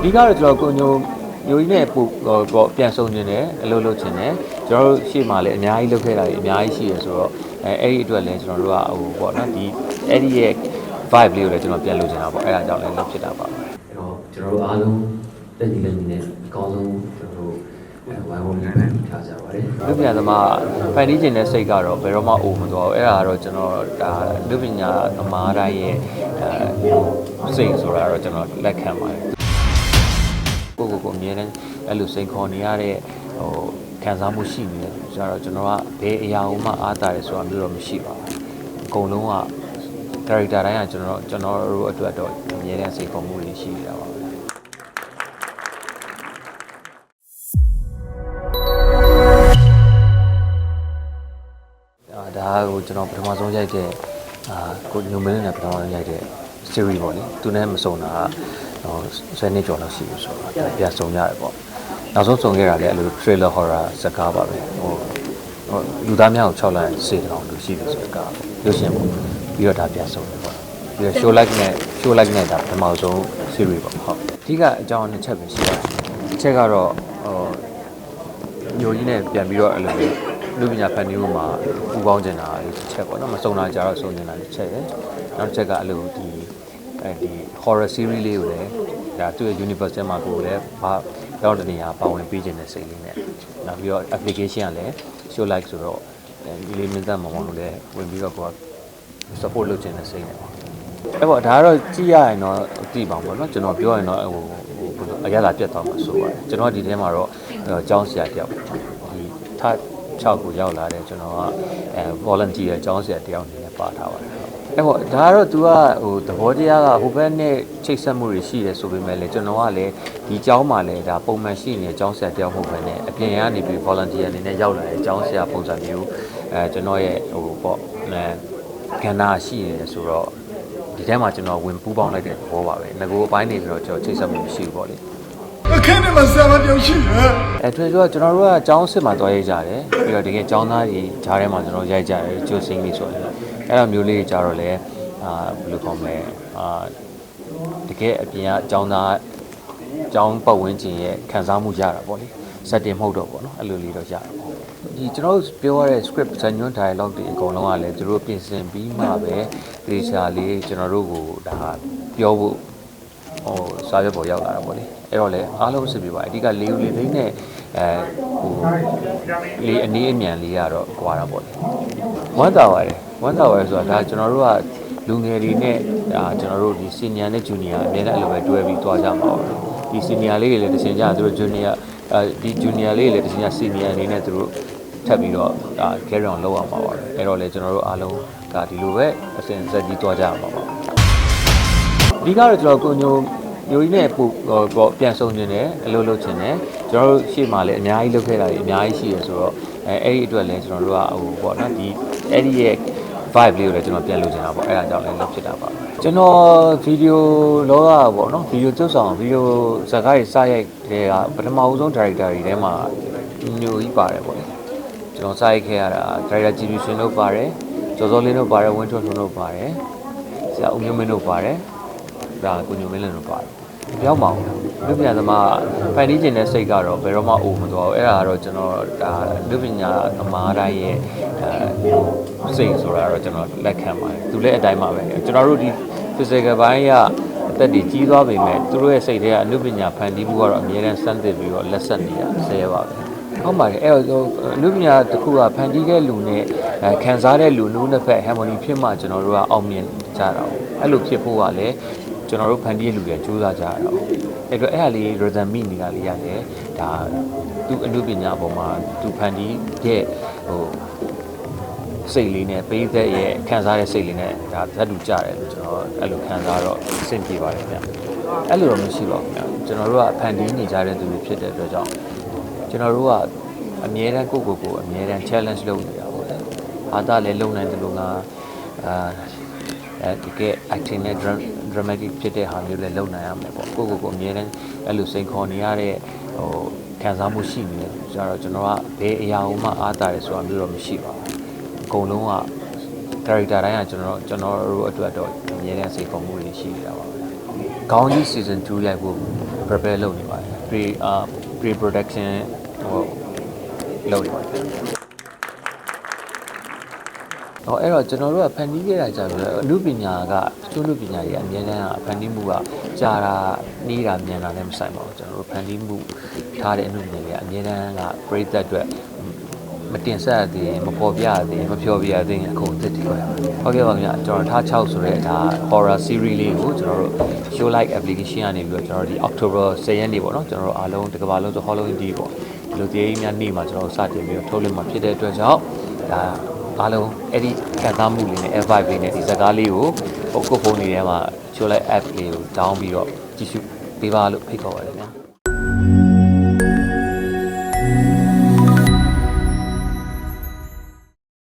အဓိကတော့ကျွန်တော်ကိုညိုညိုကြီးနဲ့ပို့ပေါ့ပြန်ဆုံနေတယ်အလုပ်လုပ်ချင်တယ်ကျွန်တော်တို့ရှေ့မှာလည်းအများကြီးလုပ်ခဲ့တာတွေအများကြီးရှိရဆိုတော့အဲအဲ့ဒီအတွက်လည်းကျွန်တော်တို့ကဟိုပေါ့နော်ဒီအဲ့ဒီရဲ့ vibe လေးကိုလည်းကျွန်တော်ပြန်လုပ်ချင်တာပေါ့အဲ့ဒါကြောင့်လည်းလုပ်ဖြစ်တာပါအဲ့တော့ကျွန်တော်တို့အားလုံးတက်ညီလက်ညီနဲ့အကောင်းဆုံးကျွန်တော်တို့ဝိုင်းဝန်းပြီးဖန်တီးထားကြပါတယ်လူပညာသမားဖန်တီးခြင်းတဲ့စိတ်ကတော့ဘယ်တော့မှအိုမသွားဘူးအဲ့ဒါကတော့ကျွန်တော်ဒါလူပညာသမားတိုင်းရဲ့အဲစိတ်ဆိုတာတော့ကျွန်တော်လက်ခံပါတယ်ကိုကိုကိုအ မြဲတမ်းအဲ့လိုစိန်ခေါ်နေရတဲ့ဟိုခံစားမှုရှိနေတယ်ဆိုတော့ကျွန်တော်ကဘယ်အရာမှအားတာတယ်ဆိုတာမျိုးတော့မရှိပါဘူးအကုန်လုံးက character တိုင်းကကျွန်တော်ကျွန်တော်တို့အတွက်တော့အမြဲတမ်းစိန်ခေါ်မှုတွေရှိနေတာပါပဲအာဒါကိုကျွန်တော်ပထမဆုံးရိုက်တဲ့အာကိုညိုမင်းနဲ့ပထမဆုံးရိုက်တဲ့ series ပေါ့လေသူနဲ့မစုံတာက ဟိုဆယ်နှစ်ကျော်လောက်ရှိပြီဆိုတော့ပြန်စုံရတယ်ပေါ့နောက်ဆုံးစုံခဲ့တာလည်းအဲ့လို trailer horror ဇာတ်ကားပါပဲဟိုဟိုလူသားများကို6လိုက်စေတောင်လို့ရှိတယ်ဆိုတော့ကားပေါ့လို့ရှရင်ပေါ့ပြီးတော့ဒါပြန်စုံတယ်ပေါ့ပြီးတော့ show like နဲ့ show like နဲ့ဒါပထမဆုံး series ပေါ့ဟုတ်အဓိကအကြောင်းနှစ်ချက်ပဲရှိပါတယ်တစ်ချက်ကတော့ဟိုညိုကြီးနဲ့ပြန်ပြီးတော့အဲ့လိုမျိုးလူပညာဖန်တီးမှုမှာပူပေါင်းကျင်တာလေးတစ်ချက်ပေါ့နော်မစုံတာကြတော့စုံကျင်တာတစ်ချက်ရယ်နောက်တစ်ချက်ကအဲ့လိုဒီ အဲဒီ horror series လေးကိုလည်းဒါသူ့ရဲ့ universe ထဲမှာကိုယ်လည်းဘာတော့တနေရာပါဝင်ပေးခြင်းတဲ့စိတ်လေးနဲ့နောက်ပြီးတော့ application ကလည်း show like ဆိုတော့ဒီလေးမင်းသားမောင်မောင်တို့လည်းဝင်ပြီးတော့ကိုယ် support လုပ်ခြင်းတဲ့စိတ်နဲ့ပေါ့အဲ့ပေါ့ဒါကတော့ကြည့်ရရင်တော့သိပါမှာပေါ့နော်ကျွန်တော်ပြောရင်တော့ဟိုဟိုအရသာပြတ်သွားမှာဆိုပါတယ်ကျွန်တော်ဒီထဲမှာတော့အကြောင်းဆရာတယောက်ဒီထ6ကိုရောက်လာတယ်ကျွန်တော်ကအဲ volunteer အကြောင်းဆရာတယောက်အနေနဲ့ပါထားပါတယ် အဲ့ပေါ့ဒါကတော့ तू ကဟိုသဘောတရားကဟိုဘက်နဲ့ချိတ်ဆက်မှုတွေရှိတယ်ဆိုပေမဲ့လည်းကျွန်တော်ကလည်းဒီအကြောင်းမှာလည်းဒါပုံမှန်ရှိနေတဲ့အကြောင်းဆရာတယောက်မဟုတ်ဘဲနဲ့အပြင်ကနေပြီး volunteer အနေနဲ့ရောက်လာတဲ့အကြောင်းဆရာပုံစံမျိုးအဲကျွန်တော်ရဲ့ဟိုပေါ့အဲကဏ္ဍရှိနေတယ်ဆိုတော့ဒီထဲမှာကျွန်တော်ဝင်ပူးပေါင်းလိုက်တဲ့သဘောပါပဲငကိုအပိုင်းနေပြီးတော့ကျွန်တော်ချိတ်ဆက်မှုမရှိဘူးပေါ့လေအခန်းထဲမှာဆရာမတယောက်ရှိတယ်အဲထွေတော့ကျွန်တော်တို့ကအကြောင်းစစ်မှာတွားရိုက်ကြတယ်ပြီးတော့တကယ်အကြောင်းသားကြီးဂျားထဲမှာကျွန်တော်ရိုက်ကြတယ်ကျိုးစင်းလေးဆိုရင် အဲ့လိုမျိုးလေးကြတော့လေအာဘယ်လိုခေါ်မလဲအာတကယ်အပြင်ကအကြောင်းသားအကြောင်းပတ်ဝန်းကျင်ရဲ့ခံစားမှုရတာပေါ့လေစက်တင်မဟုတ်တော့ပေါ့နော်အဲ့လိုလေးတော့ရတာပေါ့ဒီကျွန်တော်တို့ပြောရတဲ့ script ဇာညွှန်း dialogue တွေအကုန်လုံးကလည်းသူတို့ပြင်ဆင်ပြီးမှပဲဒေရှာလေးကျွန်တော်တို့ကိုဒါပြောဖို့ဟိုစာရွက်ပေါ်ရောက်လာတာပေါ့လေအဲ့တော့လေအားလုံးအဆင်ပြေပါအဓိကလေးဦးလေးလေးနဲ့ အဲဟိုလေးအနည်းအမြန်လေးကတော့ကြွားတာပေါ့လေဝမ်းသာပါတယ်ဝမ်းသာပါတယ်ဆိုတာဒါကျွန်တော်တို့ကလူငယ်တွေနဲ့ဒါကျွန်တော်တို့ဒီ senior နဲ့ junior အများနဲ့အဲ့လိုပဲတွဲပြီးတွားကြမှာပါဒီ senior လေးတွေလည်းတစ်ချိန်ကြာသူတို့ junior အဲဒီ junior လေးတွေလည်းတစ်ချိန်ကြာ senior အနေနဲ့သူတို့ထပ်ပြီးတော့ဒါ carry on လုပ်အောင်ပါပါအဲ့တော့လေကျွန်တော်တို့အားလုံးဒါဒီလိုပဲအစဉ်ဆက်ကြီးတွားကြရမှာပါအဓိကတော့ကျွန်တော်ကိုညို ညိုကြီးနဲ့ပို့ပေါ့ပြန်ဆုံနေတယ်အလုပ်လုပ်ချင်တယ်ကျွန်တော်တို့ရှေ့မှာလည်းအများကြီးလုပ်ခဲ့တာတွေအများကြီးရှိရဆိုတော့အဲအဲ့ဒီအတွက်လည်းကျွန်တော်တို့ကဟိုပေါ့နော်ဒီအဲ့ဒီရဲ့ vibe လေးကိုလည်းကျွန်တော်ပြန်လုပ်ချင်တာပေါ့အဲ့ဒါကြောင့်လည်းလုပ်ဖြစ်တာပါကျွန်တော်ဗီဒီယိုလောကပေါ့နော်ဗီဒီယိုကျုပ်ဆောင်ဗီဒီယိုဇာတ်ကားတွေစရိုက်တဲ့ကပထမဦးဆုံး director တွေထဲမှာညိုကြီးပါတယ်ပေါ့လေကျွန်တော်စရိုက်ခဲ့ရတာ director ကြည်ပြရှင်တို့ပါတယ်ကျော်စောလင်းတို့ပါတယ်ဝင်းထွန်းထွန်းတို့ပါတယ်ဆရာဦးမျိုးမင်းတို့ပါတယ်ဒါကိုညိုမင်းလည်းတော့ပါတယ်။ ပြောင်းပါအောင်။လူပညာသမားဖန်တီးခြင်းတဲ့စိတ်ကတော့ဘယ်တော့မှအိုမသွားဘူး။အဲ့ဒါကတော့ကျွန်တော်ဒါလူပညာသမားတိုင်းရဲ့အဲစိတ်ဆိုတာတော့ကျွန်တော်လက်ခံပါတယ်။သူလည်းအတိုင်းပါပဲ။ကျွန်တော်တို့ဒီ physical ဘိုင်းကအသက်တွေကြီးသွားပေမဲ့သူတို့ရဲ့စိတ်တွေကအနုပညာဖန်တီးမှုကတော့အများနဲ့စမ်းသစ်ပြီးတော့လက်ဆက်နေရဆဲပါပဲ။ဟုတ်ပါတယ်အဲ့တော့လူပညာတစ်ခုကဖန်တီးတဲ့လူနဲ့ခံစားတဲ့လူနှစ်ဦးနှစ်ဖက် harmony ဖြစ်မှကျွန်တော်တို့ကအောင်မြင်ကြတာပေါ့။အဲ့လိုဖြစ်ဖို့ကလည်း ကျွန်တော်တို့ဖန်တီးရလူတွေစူးစမ်းကြရတော့အဲ့တော့အဲ့ဟာလေး rhythm မိနေတာလေးရတယ်ဒါသူအမှုပညာပေါ်မှာသူဖန်တီးရဲ့ဟိုစိတ်လေးနဲ့ပေးသက်ရဲ့ခံစားတဲ့စိတ်လေးနဲ့ဒါဇက်တူကြတယ်လို့ကျွန်တော်အဲ့လိုခံစားတော့အဆင်ပြေပါတယ်ဗျအဲ့လိုတော့မရှိပါဘူးဗျကျွန်တော်တို့ကဖန်တီးနေကြတဲ့သူတွေဖြစ်တဲ့အတွက်ကြောင့်ကျွန်တော်တို့ကအမြဲတမ်းကိုယ့်ကိုယ်ကိုအမြဲတမ်း challenge လုပ်နေတာပေါ့လေအာသာလည်းလုံနိုင်တယ်လို့ငါအာအဲဒီက acting နဲ့ drum dramatic ဖြစ်တဲ့ဟာမျိုးလည်းလုပ်နိုင်ရမယ်ပေါ့ကိုယ့်ကိုယ်ကိုအမြဲတမ်းအဲ့လိုစိန်ခေါ်နေရတဲ့ဟိုခံစားမှုရှိနေတယ်ဆိုတော့ကျွန်တော်ကဘယ်အရာမှအားတာတယ်ဆိုတာမျိုးတော့မရှိပါဘူးအကုန်လုံးက character တိုင်းကကျွန်တော်ကျွန်တော်တို့အတွက်တော့အမြဲတမ်းစိန်ခေါ်မှုတွေရှိနေတာပါပဲခေါင်းကြီး season 2ရိုက်ဖို့ prepare လုပ်နေပါတယ် pre အာ pre production ဟိုလုပ်နေပါတယ် ဟောအဲ့တော့ကျွန်တော်တို့ကဖန်တီးခဲ့တာကြာပြီအမှုပညာကကျွန်းလူပညာတွေအများတန်းကဖန်တီးမှုကကြာတာနှီးတာမြန်တာလည်းမဆိုင်ပါဘူးကျွန်တော်တို့ဖန်တီးမှုထားတဲ့အမှုပညာတွေကအများတန်းကပြိသက်အတွက်မတင်ဆက်ရသေးရင်မပေါ်ပြရသေးရင်မပြောပြရသေးရင်အခုသစ်တည်ပါရဟုတ်ကဲ့ပါခင်ဗျာကျွန်တော်ထား6ဆိုတဲ့ဒါ horror series လေးကိုကျွန်တော်တို့ show like application ကနေပြီးတော့ကျွန်တော်တို့ဒီ October 10ရက်နေ့ပေါ့နော်ကျွန်တော်တို့အားလုံးတစ်ကမ္ဘာလုံးဆို Halloween ဒီပေါ့ဒီလိုတရားကြီးများနေ့မှာကျွန်တော်တို့စတင်ပြီးတော့ထုတ်လွှင့်မှာဖြစ်တဲ့အတွက်ကြောင့်ဒါ အားလုံးအဲ့ဒီခံစားမှုလေးနဲ့ F5 လေးနဲ့ဒီဇာတ်ကားလေးကိုဟိုကိုဖုန်းလေးထဲမှာ show like app လေးကို down ပြီးတော့ကြည့်ရှုပေးပါလို့ဖိတ်ခေါ်ပါတယ်ခင်ဗျာ